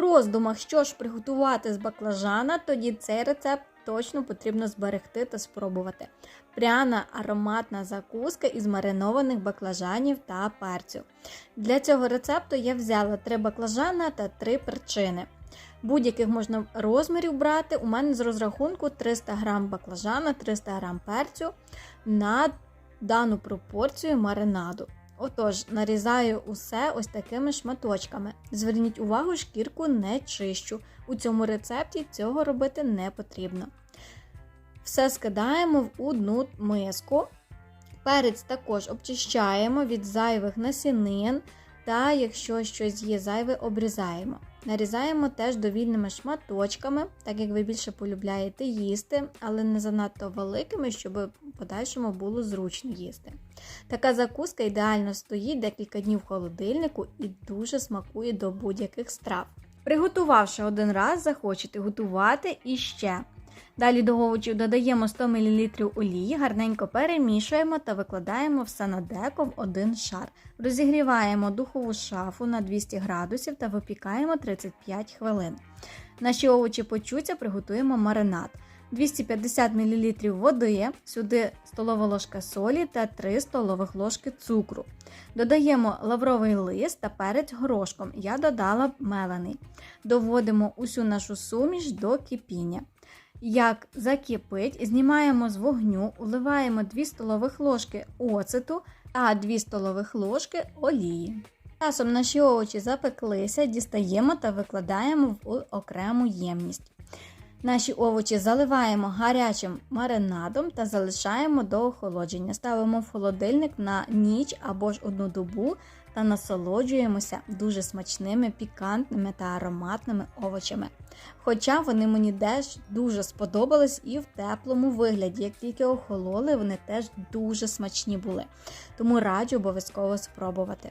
роздумах, що ж приготувати з баклажана, тоді цей рецепт точно потрібно зберегти та спробувати. Пряна ароматна закуска із маринованих баклажанів та перцю. Для цього рецепту я взяла 3 баклажана та 3 перчини. Будь-яких можна розмірів брати. У мене з розрахунку 300 г баклажана, 300 г перцю на дану пропорцію маринаду. Отож, нарізаю усе ось такими шматочками. Зверніть увагу, шкірку не чищу. У цьому рецепті цього робити не потрібно. Все скидаємо в одну миску. Перець також обчищаємо від зайвих насінин, та якщо щось є зайве, обрізаємо. Нарізаємо теж довільними шматочками, так як ви більше полюбляєте їсти, але не занадто великими, щоб в подальшому було зручно їсти. Така закуска ідеально стоїть декілька днів в холодильнику і дуже смакує до будь-яких страв. Приготувавши один раз, захочете готувати іще. Далі до овочів додаємо 100 мл олії, гарненько перемішуємо та викладаємо все на деко в один шар. Розігріваємо духову шафу на 200 градусів та випікаємо 35 хвилин. Наші овочі почуться, приготуємо маринад. 250 мл води, сюди столова ложка солі та 3 столових ложки цукру. Додаємо лавровий лист та перець горошком. Я додала мелений. Доводимо усю нашу суміш до кипіння. Як закипить, знімаємо з вогню, уливаємо 2 столових ложки оцету та 2 столових ложки олії. Часом наші овочі запеклися, дістаємо та викладаємо в окрему ємність. Наші овочі заливаємо гарячим маринадом та залишаємо до охолодження. Ставимо в холодильник на ніч або ж одну добу та насолоджуємося дуже смачними, пікантними та ароматними овочами. Хоча вони мені теж дуже сподобались і в теплому вигляді. Як тільки охололи, вони теж дуже смачні були. Тому раджу обов'язково спробувати.